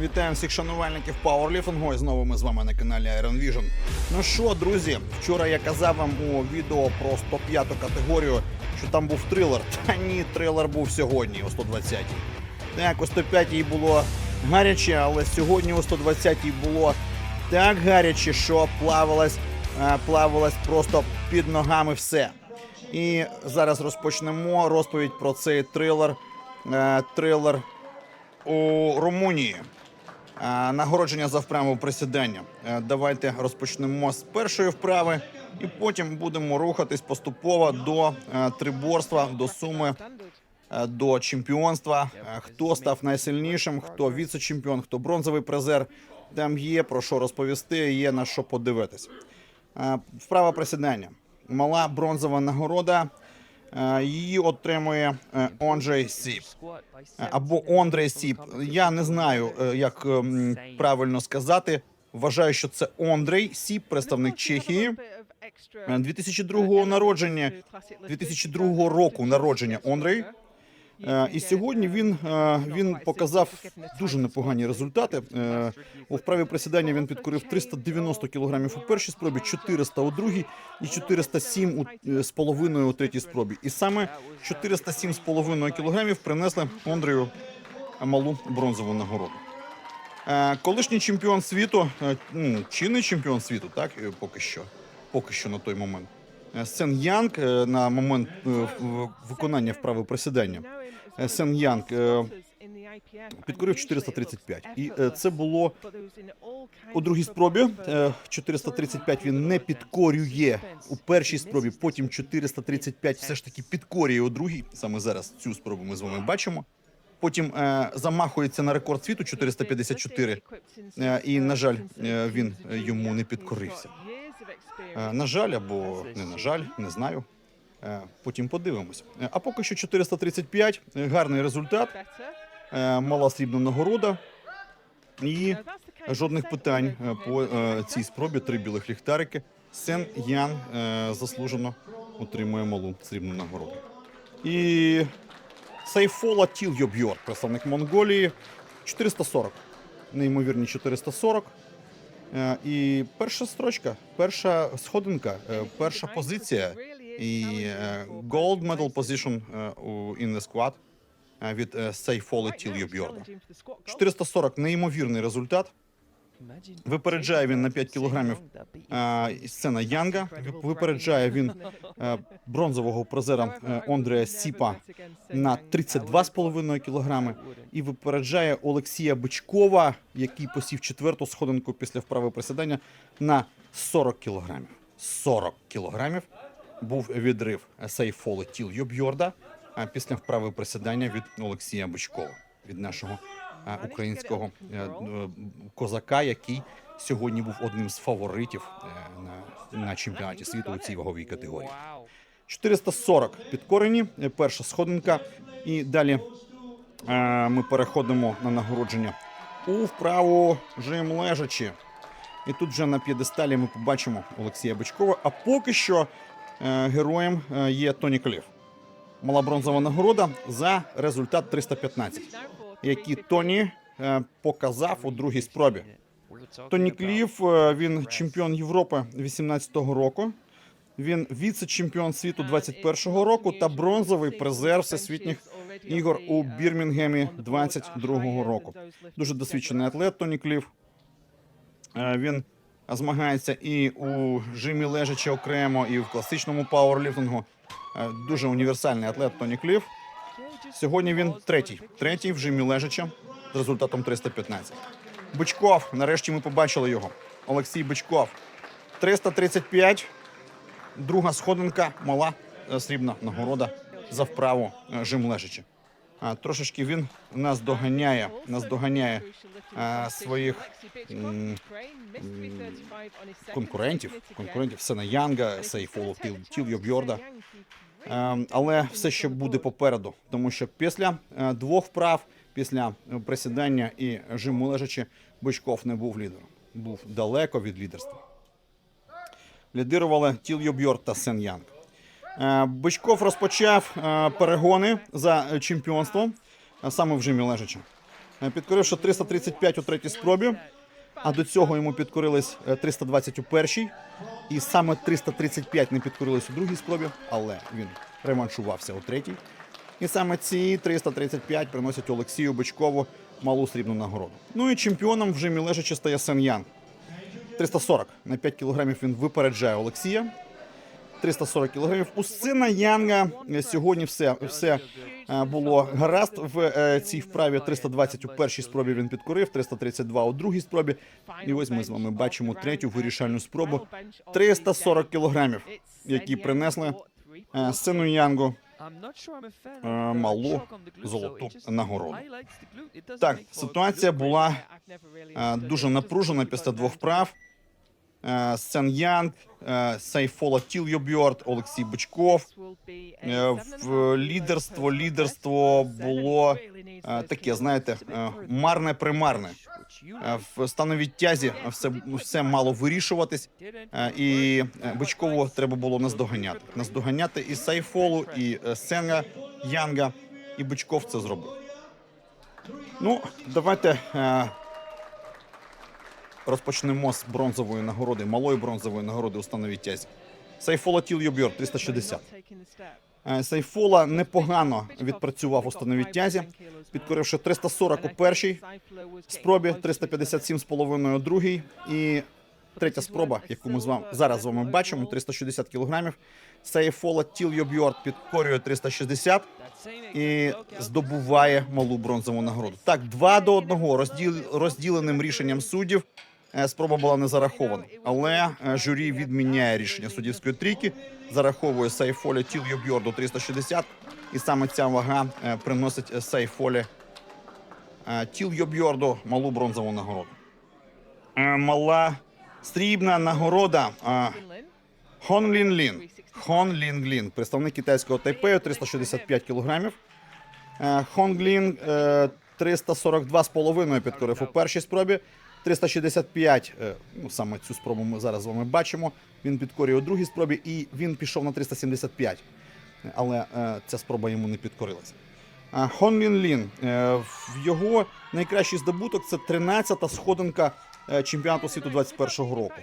Вітаємо всіх шанувальників пауерліфтингу. І знову ми з вами на каналі Iron Vision. Ну що, друзі, вчора я казав вам у відео про 105 категорію, що там був трилер. Та ні, трилер був сьогодні у 120-й. Так, у 105-й було гаряче, але сьогодні у 120-й було так гаряче, що плавалось, е, плавалось просто під ногами все. І зараз розпочнемо розповідь про цей трилер. Е, Трилер у Румунії. Е, Нагородження за вправу присідання. Е, Давайте розпочнемо з першої вправи, і потім будемо рухатись поступово до е, триборства, до суми, до чемпіонства. Хто став найсильнішим, хто віце-чемпіон, хто бронзовий призер. Там є про що розповісти, є на що подивитись. Вправа присідання. Мала бронзова нагорода. Е, Її отримує е, Онджей Сіп. Е, або Ондрей Сіп. Я не знаю, е, як ем, правильно сказати. Вважаю, що це Ондрей Сіп, представник Чехії. Е, 2002 народження, 2002 року народження Ондрей. Е, І сьогодні він, е, він показав дуже непогані результати. Е, У вправі присідання він підкорив 390 кілограмів у першій спробі, 400 у другій і 407 у, е, з половиною у третій спробі. І саме 407 з половиною кілограмів принесли Ондрею малу бронзову нагороду. Колишній чемпіон світу, ну, чинний чемпіон світу, так поки що, поки що на той момент. Сен Янг на момент виконання вправи присідання. Е, Сен Янг е, підкорив 435. І е, це було у другій спробі. Е, 435 він не підкорює у першій спробі, потім 435 все ж таки підкорює у другій. Саме зараз цю спробу ми з вами бачимо. Потім е, замахується на рекорд світу 454. Е, і, на жаль, е, він е, йому не підкорився. Е, На жаль, або не на жаль, не знаю. Е, Потім подивимось. Е, А поки що 435, е, гарний результат, мала срібна нагорода і жодних питань по цій спробі. Три білих ліхтарики. Сен Ян заслужено отримує малу срібну нагороду. І Сайфола Тільйобьор, представник Монголії, 440. Неймовірні 440. Е, І перша строчка, перша сходинка, перша позиція і е, gold medal position е, у in the squad е, від Сейфоли Тільйобьорда. 440 неймовірний результат. Випереджає він на 5 кілограмів сцена Янга. Випереджає він бронзового призера Ондрея Сіпа на 32,5 кілограми. і випереджає Олексія Бичкова, який посів четверту сходинку після вправи присідання на 40 кілограмів. 40 кілограмів був відрив Сейфоли Тіл Йобьорда після вправи присідання від Олексія Бичкова, від нашого українського е, е, козака, який сьогодні був одним з фаворитів е, на, на чемпіонаті світу у цій ваговій категорії. 440 підкорені, перша сходинка. І далі ми переходимо на нагородження у вправу жим лежачи. І тут вже на п'єдесталі ми побачимо Олексія Бичкова. А поки що героєм е, є Тоні Кліф. Мала бронзова нагорода за результат 315, який Тоні е, показав у другій спробі. Тоні Кліф, е, він чемпіон Європи 18-го року. Він віце-чемпіон світу 21-го року та бронзовий призер всесвітніх ігор у Бірмінгемі 22-го року. Дуже досвідчений атлет Тоні Кліф. Е, Він змагається і у жимі лежачи окремо, і в класичному пауерліфтингу. Е, Дуже універсальний атлет Тоні Кліф. Сьогодні він третій. Третій в жимі лежача з результатом 315. Бичков. Нарешті ми побачили його. Олексій Бичков. 335. Друга сходинка, мала е, срібна нагорода за вправу е, жим лежачи. Трошечки він нас доганяє, нас доганяє своїх конкурентів, конкурентів Сена Янга, Сейфолу Тіл Е, але все ще буде попереду, тому що після е, двох вправ, після е, присідання і жиму лежачи, Бичков не був лідером, був далеко від лідерства. Лідирували Тіл Йобьор та Сен Янг. Е, Бичков розпочав е, перегони за е, чемпіонство е, саме в жимі лежачи. підкоривши 335 у третій спробі, а до цього йому підкорились е, 320 у першій. І саме 335 не підкорились у другій спробі, але він реманшувався у третій. І саме ці 335 приносять Олексію Бичкову малу срібну нагороду. Ну і чемпіоном в жимі лежачи стає Сен Ян. 340 на 5 кілограмів він випереджає Олексія. 340 кілограмів. У сина Янга е, сьогодні все, все е, було гаразд в е, цій вправі. 320 у першій спробі він підкорив, 332 у другій спробі. І ось ми з вами бачимо третю вирішальну спробу. 340 кілограмів, які принесли сину Янгу. малу золоту нагороду. Так, ситуація була дуже напружена після двох вправ. Е, Сен Янг, е, Сайфола Тільйобьорд, Олексій Бичков. Е, в лідерство, лідерство було таке, знаєте, марне примарне. В становій тязі все, все мало вирішуватись, і Бичкову треба було наздоганяти. Наздоганяти і Сайфолу, і Сенга Янга, і Бичков це зробив. Ну, давайте розпочнемо з бронзової нагороди, малої бронзової нагороди у становій тязі. Сайфола Тільйобьор 360. Е, Сайфола непогано відпрацював у становій тязі, підкоривши 340 у першій спробі, 357,5 у другій. І третя спроба, яку ми з вами зараз з вами бачимо, 360 кілограмів. Сайфола Тільйобьор підкорює 360 і здобуває малу бронзову нагороду. Так, два до одного розділ, розділеним рішенням суддів. Е, Спроба була не зарахована, але е, журі відміняє рішення суддівської трійки, зараховує Сайфолі Тільйобьорду 360, і саме ця вага е, приносить Сайфолі е, Тільйобьорду малу бронзову нагороду. Мала срібна нагорода Хон Лін Лін. Хон Лін Лін, представник китайського Тайпею, 365 кілограмів. Хон Лін е, 342,5 підкорив у першій спробі. 365, е, ну саме цю спробу ми зараз з вами бачимо. Він підкорює у другій спробі, і він пішов на 375. Але е, ця спроба йому не підкорилася. Хон Лін Лін. е, його найкращий здобуток це 13-та сходинка чемпіонату світу 21-го року.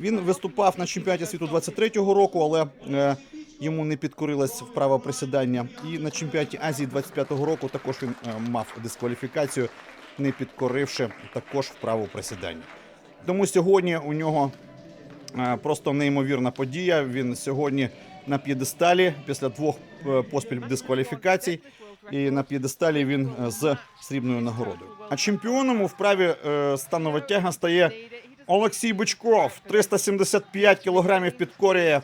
Він виступав на чемпіонаті світу 23-го року, але йому не підкорилась вправа присідання. І на чемпіонаті Азії 25-го року також він мав дискваліфікацію, не підкоривши також вправу присідання. Тому сьогодні у нього е, просто неймовірна подія. Він сьогодні на п'єдесталі після двох е, поспіль дискваліфікацій. І на п'єдесталі він е, з срібною нагородою. А чемпіоном у вправі станова тяга стає Олексій Бичков. 375 кілограмів підкорює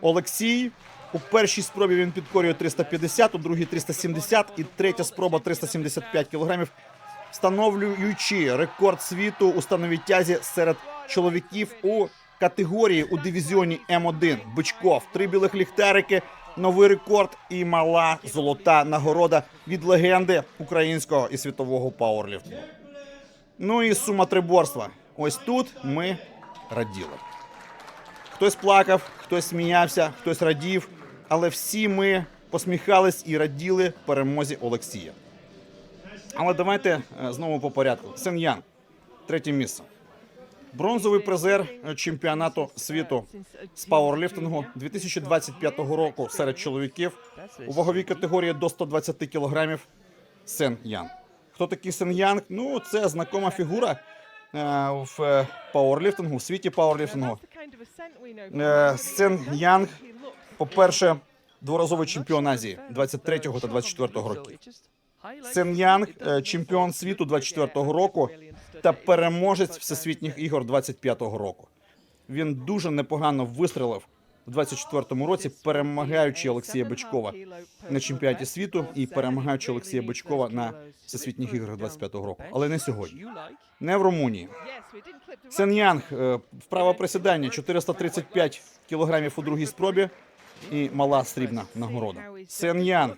Олексій. У першій спробі він підкорює 350, у другій 370 і третя спроба 375 кілограмів, встановлюючи рекорд світу у становій тязі серед чоловіків у категорії у дивізіоні М1. Бичков, три білих ліхтарики, новий рекорд і мала золота нагорода від легенди українського і світового пауерліфтингу. Ну і сума триборства. Ось тут ми раділи. Хтось плакав, хтось сміявся, хтось радів, але всі ми посміхались і раділи перемозі Олексія. Але давайте е, знову по порядку. Сен Ян, третє місце. Бронзовий призер е, чемпіонату світу з пауерліфтингу 2025 року серед чоловіків у ваговій категорії до 120 кілограмів Сен Ян. Хто такий Сен Янг? Ну, це знакома фігура е, в пауерліфтингу, в світі пауерліфтингу. Сен Янг, По-перше, дворазовий чемпіон Азії 23-го та 24-го років. Сен Янг, е, чемпіон світу 24-го року та переможець всесвітніх ігор 25-го року. Він дуже непогано вистрелив в 24-му році, перемагаючи Олексія Бичкова на чемпіонаті світу і перемагаючи Олексія Бичкова на всесвітніх іграх 25-го року. Але не сьогодні, не в Румунії. Сен Янг, е, вправа присідання 435 кілограмів у другій спробі і мала срібна нагорода. Сен Янг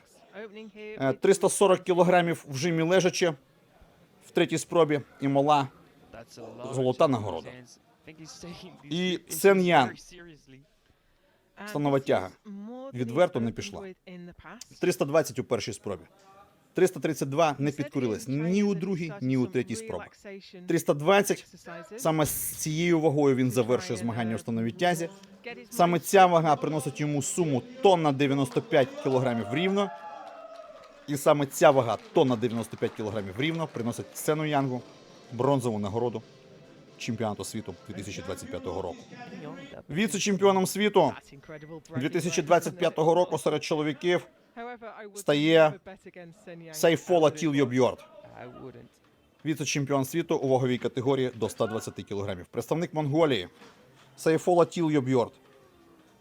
340 кілограмів в жимі лежачи в третій спробі і мала Золота нагорода. І Сен Ян. Станова тяга. Відверто не пішла. 320 у першій спробі. 332 не підкорились ні у другій, ні у третій спробі. 320 саме з цією вагою він завершує змагання у становій тязі. Саме ця вага приносить йому суму тонна 95 кілограмів рівно. І саме ця вага тонна 95 кілограмів рівно приносить Сену Янгу бронзову нагороду чемпіонату світу 2025 року. Віце-чемпіоном світу 2025 року серед чоловіків стає Сайфола Тільйобьорд. Віце-чемпіон світу у ваговій категорії до 120 кілограмів. Представник Монголії Сайфола Тільйобьорд.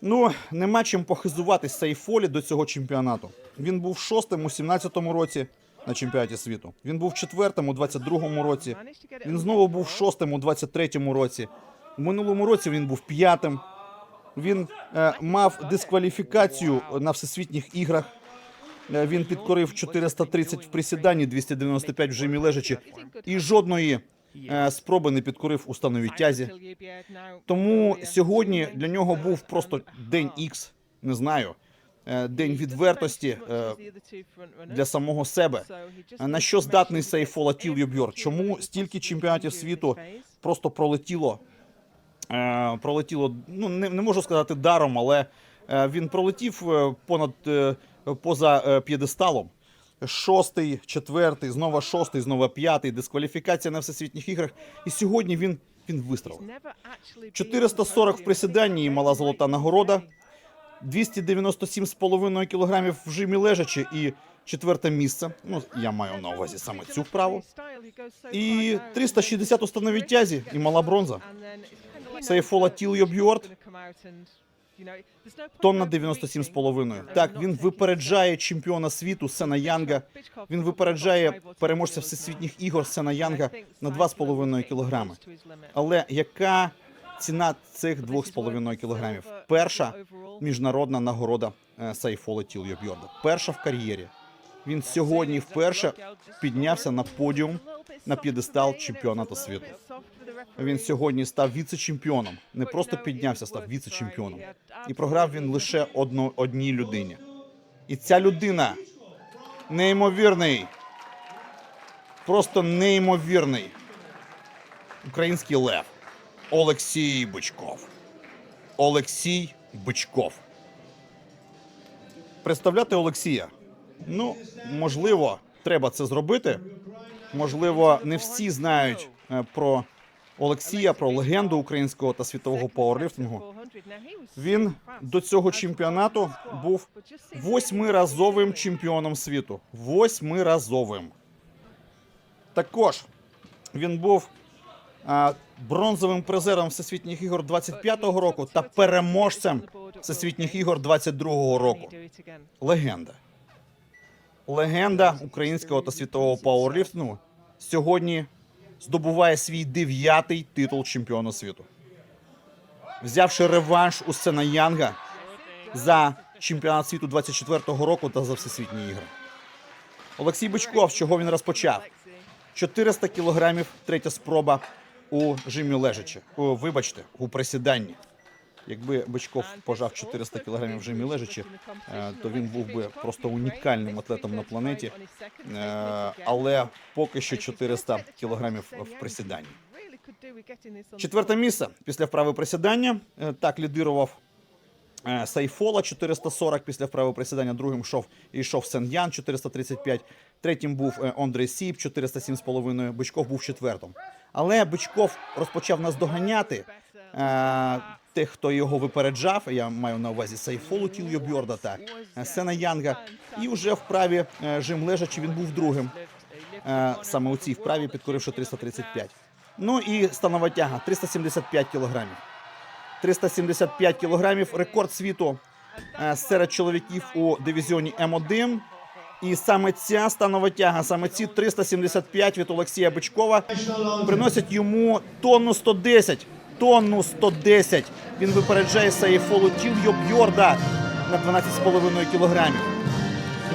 Ну, нема чим похизуватись Сайфолі до цього чемпіонату. Він був шостим у 17-му році на чемпіонаті світу. Він був четвертим у 22-му році. Він знову був шостим у 23-му році. У минулому році він був п'ятим. Він е, мав дискваліфікацію на всесвітніх іграх. Е, Він підкорив 430 в присіданні, 295 в жимі лежачі, і жодної спроби не підкорив у становій тязі. Тому сьогодні для нього був просто день Х, не знаю, е, день відвертості е, для самого себе. На що здатний Сейфола Тільйобьор? Чому стільки чемпіонатів світу просто пролетіло? Е, пролетіло, ну не, не можу сказати даром, але е, він пролетів е, понад е, поза е, п'єдесталом. Шостий, четвертий, знову шостий, знову п'ятий, дискваліфікація на всесвітніх іграх. І сьогодні він, він вистрелив. 440 в присіданні і мала золота нагорода. 297,5 кілограмів в жимі лежачі і четверте місце. Ну, я маю на увазі саме цю вправу. І 360 у становій тязі і мала бронза. Сейфола Тільйобьорд Тонна 97,5. Так, він випереджає чемпіона світу Сена Янга. Він випереджає переможця всесвітніх ігор Сена Янга на 2,5 кілограми. Але яка ціна цих 2,5 кілограмів? Перша міжнародна нагорода е, Сайфола Тільйобьорда. Перша в кар'єрі. Він сьогодні вперше піднявся на подіум на п'єдестал чемпіонату світу. Він сьогодні став віце-чемпіоном. Не просто піднявся, став віце-чемпіоном. І програв він лише одно, одній людині. І ця людина неймовірний, просто неймовірний український лев Олексій Бичков. Олексій Бичков. Представляти Олексія. Ну, можливо, треба це зробити. Можливо, не всі знають е, про Олексія, про легенду українського та світового пауерліфтингу. Він до цього чемпіонату був восьмиразовим чемпіоном світу. Восьмиразовим. Також він був а, бронзовим призером Всесвітніх ігор 25-го року та переможцем Всесвітніх ігор 22-го року. Легенда. Легенда українського та світового пауерліфтингу сьогодні здобуває свій дев'ятий титул чемпіона світу. Взявши реванш у Сцена Янга за чемпіонат світу 24-го року та за всесвітні ігри. Олексій Бичков, з чого він розпочав? 400 кілограмів, третя спроба у жимі лежачі. О, вибачте, у присіданні. Якби Бичков пожав 400 кілограмів жимі лежачі, е, то він був би просто унікальним атлетом на планеті. Е, Але поки що 400 кілограмів в присіданні. Четверте місце після вправи присідання. Е, Так лідирував Сайфола 440 після вправи присідання. Другим йшов йшов Сен Ян 435. Третім був Ондрей Сіп 407,5. Бичков був четвертим. Але Бичков розпочав нас доганяти. Тих, хто його випереджав, я маю на увазі Сайфолу Тільйобьорда та е, Сена Янга. І вже в праві е, жим лежачи він був другим. Е, Саме у цій вправі підкоривши 335. Ну і станова тяга 375 кілограмів. 375 кілограмів рекорд світу е, серед чоловіків у дивізіоні М1. І саме ця станова тяга, саме ці 375 від Олексія Бичкова приносять йому тонну 110. Тонну 110. Він випереджає Саєфолу Тільйобьорда на 12,5 кілограмів.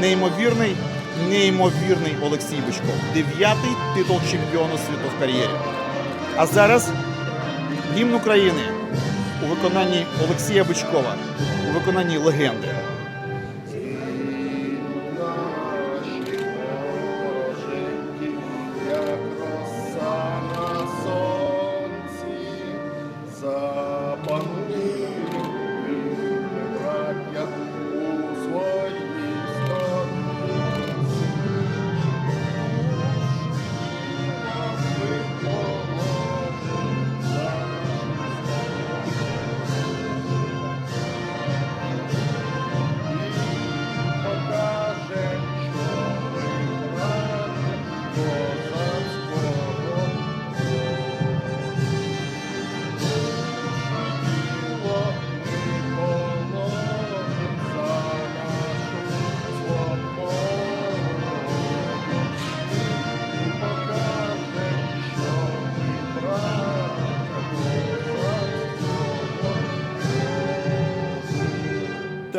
Неймовірний, неймовірний Олексій Бичков. Дев'ятий титул чемпіону світу в кар'єрі. А зараз гімн України у виконанні Олексія Бичкова, у виконанні легенди.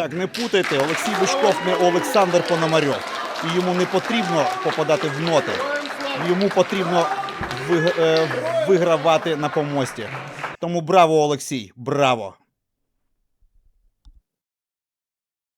Так, не путайте, Олексій Бучков не Олександр Пономарьов. І йому не потрібно попадати в ноти. Йому потрібно е, вигравати на помості. Тому браво, Олексій, браво!